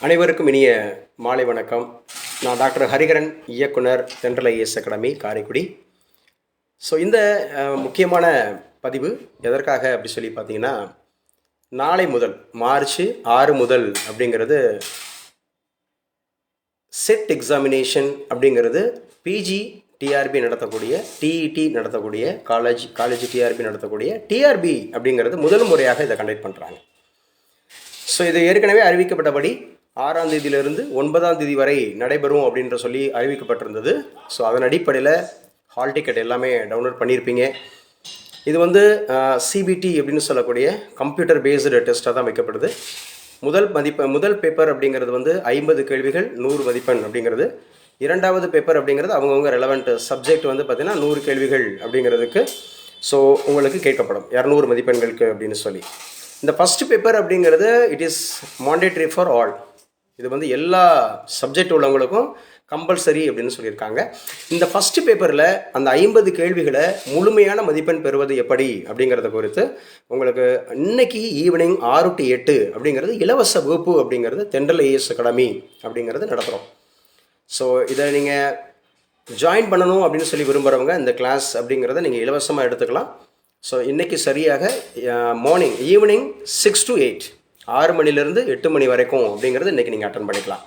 அனைவருக்கும் இனிய மாலை வணக்கம். நான் டாக்டர் ஹரிகரன் இயக்குனர் central IAS academy Karaikudi. So இந்த முக்கியமான பதிவு எதற்காக அப்படி சொல்லி பார்த்தீங்கன்னா நாளை முதல் மார்ச் ஆறு முதல் அப்படிங்கிறது செட் எக்ஸாமினேஷன் அப்படிங்கிறது பிஜி டிஆர்பி நடத்தக்கூடிய டிஇடி நடத்தக்கூடிய காலேஜ் காலேஜ் டிஆர்பி நடத்தக்கூடிய டிஆர்பி அப்படிங்கிறது முதல் முறையாக இதை கண்டக்ட் பண்ணுறாங்க ஸோ இது ஏற்கனவே அறிவிக்கப்பட்டபடி ஆறாம் தேதியிலிருந்து ஒன்பதாம் தேதி வரை நடைபெறும் அப்படின்ற சொல்லி அறிவிக்கப்பட்டிருந்தது. ஸோ அதன் அடிப்படையில் ஹால் டிக்கெட் எல்லாமே டவுன்லோட் பண்ணியிருப்பீங்க. இது வந்து சிபிடி அப்படின்னு சொல்லக்கூடிய கம்ப்யூட்டர் பேஸ்டு டெஸ்ட்டாக தான் வைக்கப்படுது. முதல் மதிப்ப முதல் பேப்பர் அப்படிங்கிறது வந்து ஐம்பது கேள்விகள் நூறு மதிப்பெண் அப்படிங்கிறது. இரண்டாவது பேப்பர் அப்படிங்கிறது அவங்கவுங்க ரெலவெண்ட் சப்ஜெக்ட் வந்து பார்த்திங்கன்னா நூறு கேள்விகள் அப்படிங்கிறதுக்கு ஸோ உங்களுக்கு கேட்கப்படும். இரநூறு மதிப்பெண்களுக்கு அப்படின்னு சொல்லி. இந்த ஃபஸ்ட் பேப்பர் அப்படிங்கிறது it is mandatory for all இது வந்து எல்லா சப்ஜெக்ட் உள்ளவங்களுக்கும் கம்பல்சரி அப்படின்னு சொல்லியிருக்காங்க. இந்த ஃபஸ்ட்டு பேப்பரில் அந்த ஐம்பது கேள்விகளை முழுமையான மதிப்பெண் பெறுவது எப்படி அப்படிங்கிறத குறித்து உங்களுக்கு இன்னைக்கு ஈவினிங் ஆறு டு எட்டு அப்படிங்கிறது இலவச வகுப்பு அப்படிங்கிறது தென்றல் ஏஎஸ் அகாடமி அப்படிங்கிறது நடத்துகிறோம் ஸோ இதை நீங்கள் ஜாயின் பண்ணணும் அப்படின்னு சொல்லி விரும்புகிறவங்க இந்த கிளாஸ் அப்படிங்கிறத நீங்கள் இலவசமாக எடுத்துக்கலாம். ஸோ இன்றைக்கி சரியாக morning evening six to eight ஆறு மணிலேருந்து எட்டு மணி வரைக்கும் அப்படிங்கிறது இன்றைக்கி நீங்கள் அட்டன் பண்ணிக்கலாம்.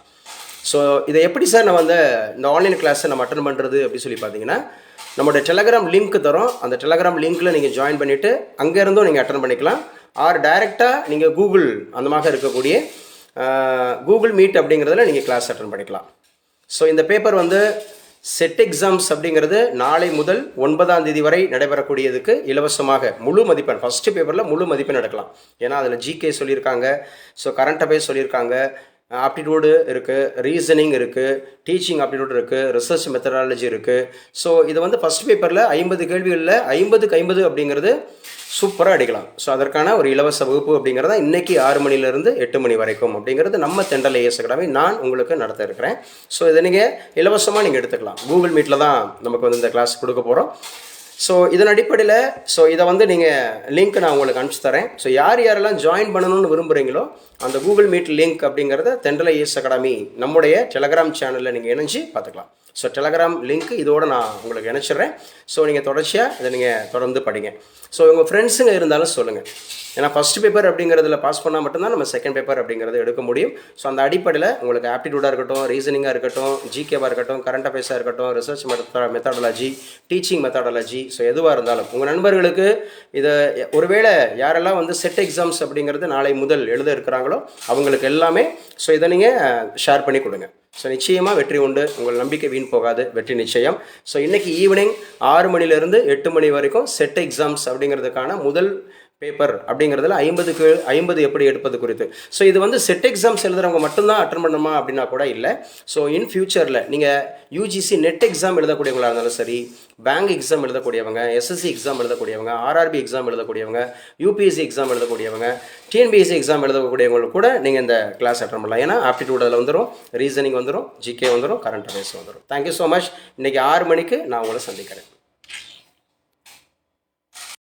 ஸோ இதை எப்படி சார் நம்ம அந்த இந்த ஆன்லைன் கிளாஸை நம்ம அட்டன் பண்ணுறது அப்படின்னு சொல்லி பார்த்தீங்கன்னா நம்மளோட டெலகிராம் லிங்க் தரோம். அந்த டெலகிராம் லிங்க்கில் நீங்கள் ஜாயின் பண்ணிவிட்டு அங்கேருந்தும் நீங்கள் அட்டன் பண்ணிக்கலாம். ஆர் டைரெக்டாக நீங்கள் கூகுள் அந்த மாதிரி இருக்கக்கூடிய கூகுள் மீட் அப்படிங்கிறதுல நீங்கள் கிளாஸ் அட்டன் பண்ணிக்கலாம். ஸோ இந்த பேப்பர் வந்து செட் எக்ஸாம்ஸ் அப்படிங்கிறது நாளை முதல் ஒன்பதாம் தேதி வரை நடைபெறக்கூடியதுக்கு இலவசமாக முழு மதிப்பெண் ஃபஸ்ட்டு பேப்பரில் முழு மதிப்பெண் எடுக்கலாம். ஏன்னா அதில் ஜிகே சொல்லியிருக்காங்க. ஸோ கரண்ட் அஃபேர்ஸ் சொல்லியிருக்காங்க. ஆப்டிடியூடு இருக்குது ரீசனிங் இருக்குது டீச்சிங் ஆப்டிடியூட் இருக்குது ரிசர்ச் மெத்தடாலஜி இருக்குது ஸோ இது வந்து ஃபஸ்ட் பேப்பரில் ஐம்பது கேள்விகளில் ஐம்பதுக்கு ஐம்பது அப்படிங்கிறது சூப்பராக அடிக்கலாம். ஸோ அதற்கான ஒரு இலவச வகுப்பு அப்படிங்கிறத இன்றைக்கி ஆறு மணிலேருந்து எட்டு மணி வரைக்கும் அப்படிங்கிறது நம்ம தெண்டல் ஏஎஸ் அகாடமி நான் உங்களுக்கு நடத்த இருக்கிறேன். ஸோ இதை நீங்கள் இலவசமாக நீங்கள் எடுத்துக்கலாம். கூகுள் மீட்டில் தான் நமக்கு வந்து இந்த கிளாஸ் கொடுக்க போகிறோம் ஸோ இதன் அடிப்படையில் ஸோ இதை வந்து நீங்கள் லிங்க் நான் உங்களுக்கு அனுப்பிச்சு தரேன். ஸோ யார் யாரெல்லாம் ஜாயின் பண்ணணும்னு விரும்புகிறீங்களோ அந்த கூகுள் மீட் லிங்க் அப்படிங்கிறத தென்றலை இஎஸ் அகாடமி நம்முடைய டெலகிராம் சேனலில் நீங்கள் இணைஞ்சு பார்த்துக்கலாம். ஸோ டெலகிராம் லிங்க் இதோட நான் உங்களுக்கு இணைச்சிடுறேன். ஸோ நீங்கள் தொடர்ச்சியாக இதை நீங்கள் தொடர்ந்து படிங்க. ஸோ உங்கள் ஃப்ரெண்ட்ஸுங்க இருந்தாலும் சொல்லுங்கள் ஏன்னா ஃபஸ்ட் பேப்பர் அப்படிங்கிறதுல பாஸ் பண்ணால் மட்டும்தான் நம்ம செகண்ட் பேப்பர் அப்படிங்கிறத எடுக்க முடியும். ஸோ அந்த அடிப்படையில் உங்களுக்கு ஆப்டிடியூடாக இருக்கட்டும் ரீசனிங்காக இருக்கட்டும் ஜிகேவாக இருக்கட்டும் கரண்ட் அஃபேர்ஸாக இருக்கட்டும் research methodology teaching methodology so எதுவாக இருந்தாலும் உங்கள் நண்பர்களுக்கு இதை ஒருவேளை யாரெல்லாம் வந்து செட் எக்ஸாம்ஸ் அப்படிங்கிறது நாளை முதல் எழுத இருக்கிறாங்களோ அவங்களுக்கு எல்லாமே ஸோ இதை நீங்கள் ஷேர் பண்ணி கொடுங்க. ஸோ நிச்சயமாக வெற்றி உண்டு. உங்கள் நம்பிக்கை வீண் போகாது. வெற்றி நிச்சயம். ஸோ இன்றைக்கி ஈவினிங் ஆறு மணிலேருந்து எட்டு மணி வரைக்கும் செட் எக்ஸாம்ஸ் அப்படிங்கிறதுக்கான முதல் பேப்பர் அப்படிங்கிறதுல ஐம்பதுக்கு ஐம்பது எப்படி எடுப்பது குறித்து. ஸோ இது வந்து செட் எக்ஸாம்ஸ் எழுதுறவங்க மட்டும்தான் அட்டன் பண்ணணுமா அப்படின்னா கூட இல்லை. ஸோ இன் ஃபியூச்சரில் நீங்கள் யூஜிசி நெட் எக்ஸாம் எழுதக்கூடியவங்களாக இருந்தாலும் சரி பேங்க் எக்ஸாம் எழுதக்கூடியவங்க எஸ்எஸ்சி எக்ஸாம் எழுதக்கூடியவங்க ஆர்ஆர்பி எக்ஸாம் எழுதக்கூடியவங்க யூபிஎஸ்சி எக்ஸாம் எழுதக்கூடியவங்க டிஎன்பிஎஸ்சி எக்ஸாம் எழுதக்கூடியவங்களுக்கு கூட நீங்கள் இந்த கிளாஸ் அட்டன் பண்ணலாம். ஏன்னா ஆப்டிடியூட் அதில் வந்துடும் ரீசனிங் வந்துடும் ஜிகே வந்துடும் கரண்ட் அஃபேர்ஸ் வந்துடும் தேங்க்யூ ஸோ மச் இன்றைக்கி ஆறு மணிக்கு நான் உங்களை சந்திக்கிறேன்.